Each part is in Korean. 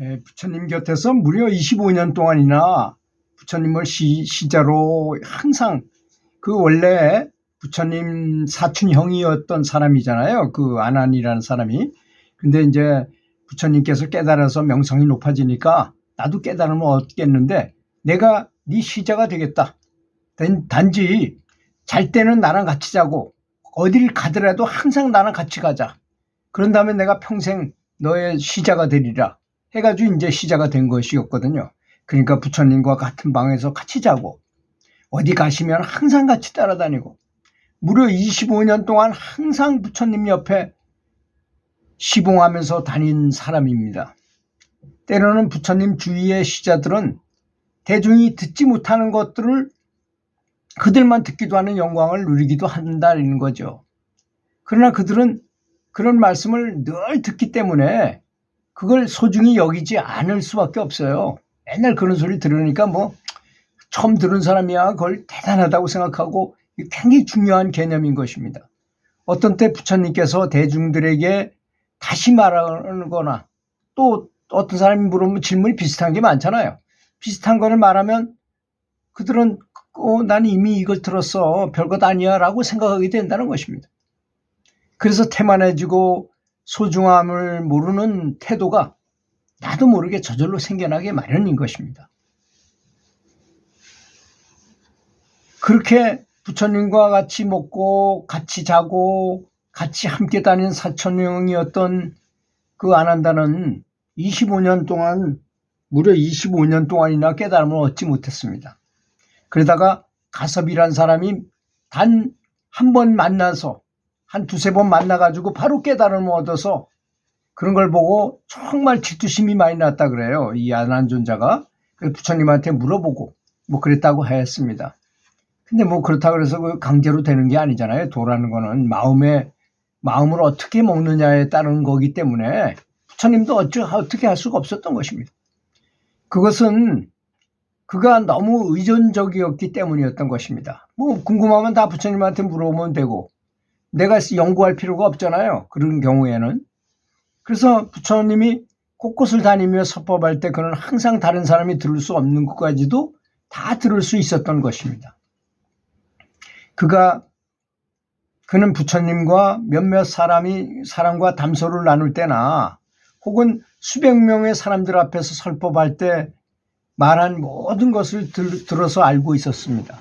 예, 부처님 곁에서 무려 25년 동안이나 부처님을 시, 시자로 항상 그 원래 부처님 사촌 형이었던 사람이잖아요. 그 아난이라는 사람이. 근데 이제 부처님께서 깨달아서 명성이 높아지니까 나도 깨달으면 얻겠는데 내가 네 시자가 되겠다. 단- 단지 잘 때는 나랑 같이 자고 어딜 가더라도 항상 나랑 같이 가자. 그런 다음에 내가 평생 너의 시자가 되리라. 해가지고 이제 시자가 된 것이었거든요. 그러니까 부처님과 같은 방에서 같이 자고 어디 가시면 항상 같이 따라다니고 무려 25년 동안 항상 부처님 옆에 시봉하면서 다닌 사람입니다. 때로는 부처님 주위의 시자들은 대중이 듣지 못하는 것들을 그들만 듣기도 하는 영광을 누리기도 한다는 거죠. 그러나 그들은 그런 말씀을 늘 듣기 때문에 그걸 소중히 여기지 않을 수밖에 없어요. 맨날 그런 소리 들으니까 뭐 처음 들은 사람이야 그걸 대단하다고 생각하고 굉장히 중요한 개념인 것입니다. 어떤 때 부처님께서 대중들에게 다시 말하거나 또 어떤 사람이 물으면 질문이 비슷한 게 많잖아요. 비슷한 거를 말하면 그들은 어, 난 이미 이걸 들었어. 별것 아니야. 라고 생각하게 된다는 것입니다. 그래서 태만해지고 소중함을 모르는 태도가 나도 모르게 저절로 생겨나게 마련인 것입니다. 그렇게 부처님과 같이 먹고 같이 자고 같이 함께 다닌 사촌형이었던 그 아난다는 25년 동안 무려 25년 동안이나 깨달음을 얻지 못했습니다. 그러다가 가섭이란 사람이 단 한 번 만나서 한 두세 번 만나가지고 바로 깨달음을 얻어서 그런 걸 보고 정말 질투심이 많이 났다 그래요. 이. 그래서 부처님한테 물어보고 뭐 그랬다고 하였습니다. 근데 뭐 그렇다고 해서 그 강제로 되는 게 아니잖아요. 도라는 거는 마음에, 마음을 어떻게 먹느냐에 따른 거기 때문에 부처님도 어쩌, 어떻게 할 수가 없었던 것입니다. 그것은 그가 너무 의존적이었기 때문이었던 것입니다. 뭐 궁금하면 다 부처님한테 물어보면 되고 내가 연구할 필요가 없잖아요. 그런 경우에는. 그래서 부처님이 곳곳을 다니며 서법할 때 그는 항상 다른 사람이 들을 수 없는 것까지도 다 들을 수 있었던 것입니다. 그가 그는 부처님과 몇몇 사람이 사람과 담소를 나눌 때나 혹은 수백 명의 사람들 앞에서 설법할 때 말한 모든 것을 들, 들어서 알고 있었습니다.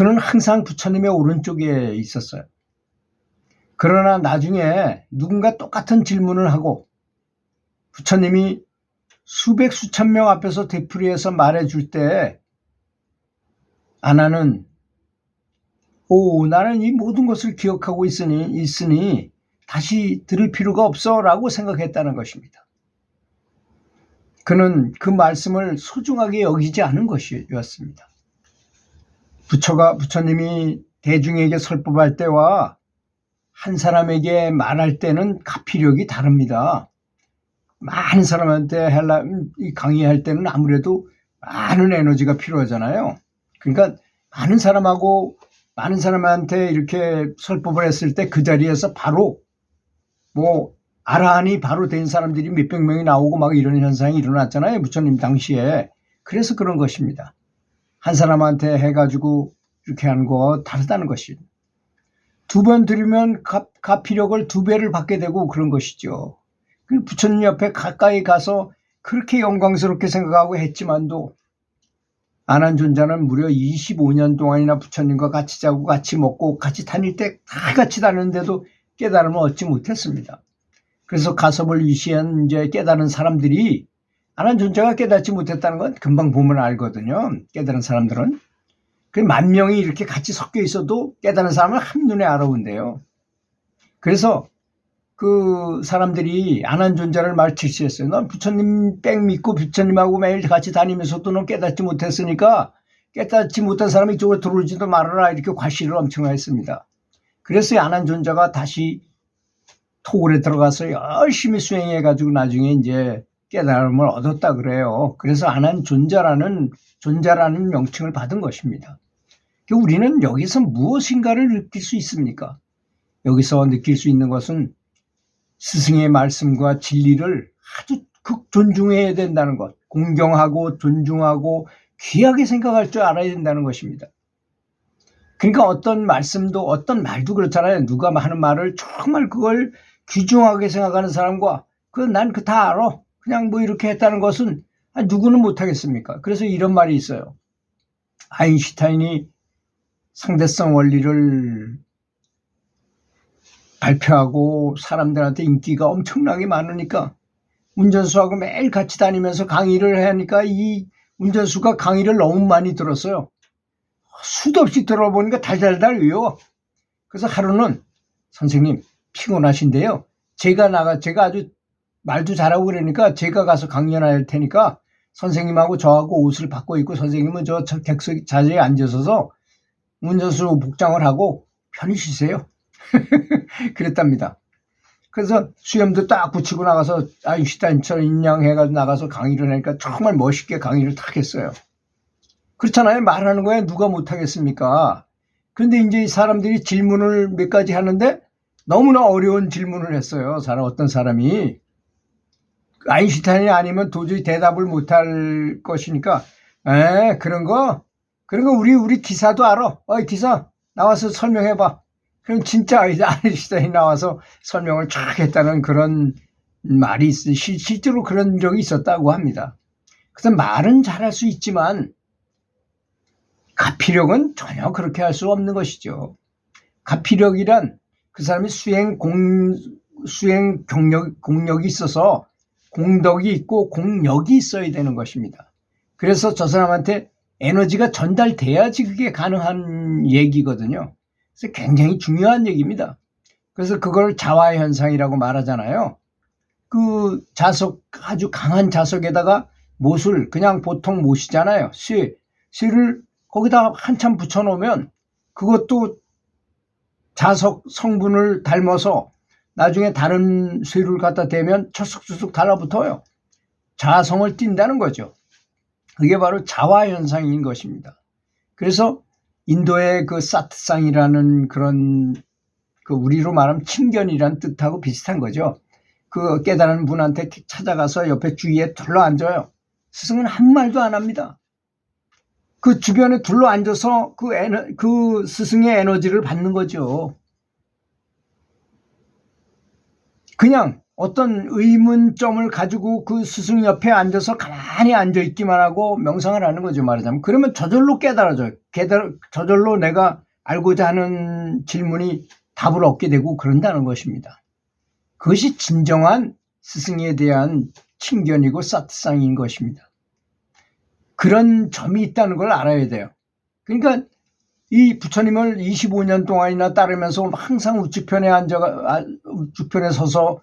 그는 항상 부처님의 오른쪽에 있었어요. 그러나 나중에 누군가 똑같은 질문을 하고 부처님이 수백 수천 명 앞에서 되풀이해서 말해 줄 때 아나는 오 나는 이 모든 것을 기억하고 있으니 있으니 다시 들을 필요가 없어라고 생각했다는 것입니다. 그는 그 말씀을 소중하게 여기지 않은 것이었습니다. 부처가 부처님이 대중에게 설법할 때와 한 사람에게 말할 때는 가피력이 다릅니다. 많은 사람한테 할라 강의할 때는 아무래도 많은 에너지가 필요하잖아요. 그러니까 많은 사람하고 많은 사람한테 이렇게 설법을 했을 때 그 자리에서 바로 뭐 아라한이 바로 된 사람들이 몇백 명이 나오고 막 이런 현상이 일어났잖아요. 부처님 당시에. 그래서 그런 것입니다. 한 사람한테 해가지고 이렇게 하는 거 다르다는 것이. 두번 들으면 가, 가피력을 두 배를 받게 되고 그런 것이죠. 그 부처님 옆에 가까이 가서 그렇게 영광스럽게 생각하고 했지만도 아난존자는 무려 25년 동안이나 부처님과 같이 자고 같이 먹고 같이 다닐 때 다 같이 다녔는데도 깨달음을 얻지 못했습니다. 그래서 가섭을 위시한 이제 깨달은 사람들이 아난존자가 깨닫지 못했다는 건 금방 보면 알거든요. 깨달은 사람들은. 그 만 명이 이렇게 같이 섞여 있어도 깨달은 사람은 한눈에 알아본대요. 그래서 그 사람들이 아난존자를 말실시했어요. 넌 부처님 뺑 믿고 부처님하고 매일 같이 다니면서도 넌 깨닫지 못했으니까 깨닫지 못한 사람이 이쪽으로 들어오지도 말아라 이렇게 과시를 엄청 했습니다. 그래서 아난존자가 다시 토굴에 들어가서 열심히 수행해가지고 나중에 이제 깨달음을 얻었다 그래요. 그래서 아난 존자라는 존자라는 명칭을 받은 것입니다. 우리는 여기서 무엇인가를 느낄 수 있습니까? 여기서 느낄 수 있는 것은 스승의 말씀과 진리를 아주 존중해야 된다는 것, 공경하고 존중하고 귀하게 생각할 줄 알아야 된다는 것입니다. 그러니까 어떤 말씀도 어떤 말도 그렇잖아요. 누가 하는 말을 정말 그걸 귀중하게 생각하는 사람과 그난그 다 알아. 그냥 뭐 이렇게 했다는 것은 누구는 못하겠습니까? 그래서 이런 말이 있어요. 아인슈타인이 상대성 원리를 발표하고 사람들한테 인기가 엄청나게 많으니까 운전수하고 매일 같이 다니면서 강의를 하니까 이 운전수가 강의를 너무 많이 들었어요. 수도 없이 들어보니까 달달달 외워. 그래서 하루는 선생님 피곤하신데요. 제가 나가 제가 아주 말도 잘하고 그러니까 제가 가서 강연할 테니까 선생님하고 저하고 옷을 바꿔 입고 선생님은 저 객석 자리에 앉으셔서 운전수 복장을 하고 편히 쉬세요. 그랬답니다. 그래서 수염도 딱 붙이고 나가서 아인슈타인처럼 인양해가지고 나가서 강의를 하니까 정말 멋있게 강의를 탁 했어요. 그렇잖아요. 말하는 거야 누가 못하겠습니까? 그런데 이제 사람들이 질문을 몇 가지 하는데 너무나 어려운 질문을 했어요. 사람 어떤 사람이 아인슈타인이 아니면 도저히 대답을 못할 것이니까 에 그런 거 그런 거 우리 우리 기사도 알아. 어이 기사 나와서 설명해 봐. 그럼 진짜 아인슈타인이 나와서 설명을 쫙 했다는 그런 말이 있, 시, 실제로 그런 적이 있었다고 합니다. 그래서 말은 잘할 수 있지만 가피력은 전혀 그렇게 할 수 없는 것이죠. 가피력이란 그 사람이 수행 공 수행 경력 공력이 있어서 공덕이 있고 공력이 있어야 되는 것입니다. 그래서 저 사람한테 에너지가 전달돼야지 그게 가능한 얘기거든요. 그래서 굉장히 중요한 얘기입니다. 그래서 그걸 자화 현상이라고 말하잖아요. 그 자석 아주 강한 자석에다가 못을 그냥 보통 못이잖아요. 쇠 쇠를 거기다 한참 붙여놓으면 그것도 자석 성분을 닮아서 나중에 다른 쇠를 갖다 대면 철썩철썩 달라붙어요. 자성을 띈다는 거죠. 그게 바로 자화 현상인 것입니다. 그래서 인도의 그 사트상이라는 그런 그 우리로 말하면 친견이란 뜻하고 비슷한 거죠. 그 깨달은 분한테 찾아가서 옆에 주위에 둘러 앉아요. 스승은 한 말도 안 합니다. 그 주변에 둘러 앉아서 그, 에너, 그 스승의 에너지를 받는 거죠. 그냥 어떤 의문점을 가지고 그 스승 옆에 앉아서 가만히 앉아 있기만 하고 명상을 하는 거죠, 말하자면. 그러면 저절로 깨달아져요. 깨달, 저절로 내가 알고자 하는 질문이 답을 얻게 되고 그런다는 것입니다. 그것이 진정한 스승에 대한 친견이고 사트상인 것입니다. 그런 점이 있다는 걸 알아야 돼요. 그러니까 이 부처님을 25년 동안이나 따르면서 항상 우측편에 앉아 아, 우측편에 서서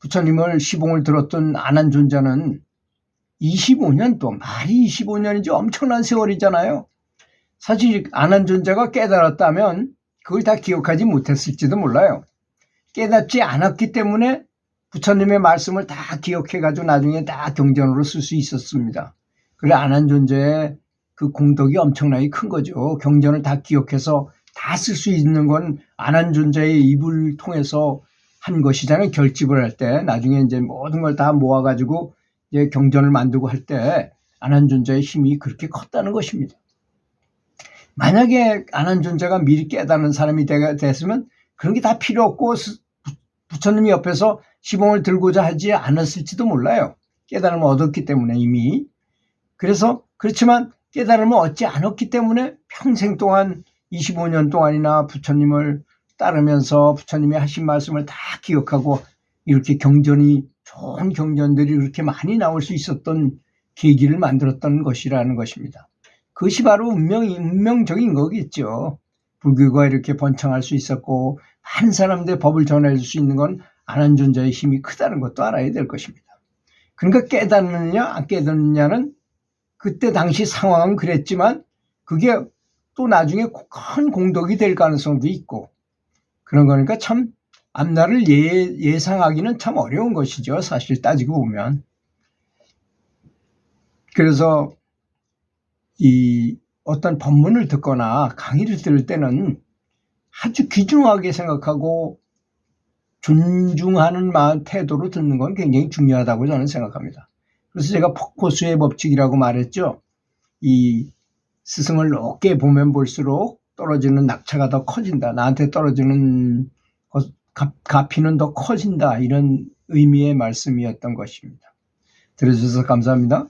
부처님을 시봉을 들었던 안한 존자는 25년 동안 말이 25년이지 엄청난 세월이잖아요. 사실 안한 존자가 깨달았다면 그걸 다 기억하지 못했을지도 몰라요. 깨닫지 않았기 때문에 부처님의 말씀을 다 기억해가지고 나중에 다 경전으로 쓸 수 있었습니다. 그래 안한 존재의 그 공덕이 엄청나게 큰 거죠. 경전을 다 기억해서 다 쓸 수 있는 건 안한 존재의 입을 통해서 한 것이잖아요. 결집을 할 때 나중에 이제 모든 걸 다 모아가지고 이제 경전을 만들고 할 때 안한 존재의 힘이 그렇게 컸다는 것입니다. 만약에 안한 존재가 미리 깨닫는 사람이 됐으면 그런 게 다 필요 없고 부처님 이 옆에서 시봉을 들고자 하지 않았을지도 몰라요. 깨달음을 얻었기 때문에 이미 그래서 그렇지만 깨달음을 얻지 않았기 때문에 평생 동안 25년 동안이나 부처님을 따르면서 부처님이 하신 말씀을 다 기억하고 이렇게 경전이 좋은 경전들이 이렇게 많이 나올 수 있었던 계기를 만들었던 것이라는 것입니다. 그것이 바로 운명, 운명적인 거겠죠. 불교가 이렇게 번창할 수 있었고 많은 사람들의 법을 전해줄 수 있는 건 안한존자의 힘이 크다는 것도 알아야 될 것입니다. 그러니까 깨닫느냐 안 깨닫느냐는 그때 당시 상황은 그랬지만 그게 또 나중에 큰 공덕이 될 가능성도 있고 그런 거니까 참 앞날을 예, 예상하기는 참 어려운 것이죠. 사실 따지고 보면. 그래서 이 어떤 법문을 듣거나 강의를 들을 때는 아주 귀중하게 생각하고 존중하는 태도로 듣는 건 굉장히 중요하다고 저는 생각합니다. 그래서 제가 폭포수의 법칙이라고 말했죠. 이 스승을 높게 보면 볼수록 떨어지는 낙차가 더 커진다. 나한테 떨어지는 가피는 더 커진다. 이런 의미의 말씀이었던 것입니다. 들어주셔서 감사합니다.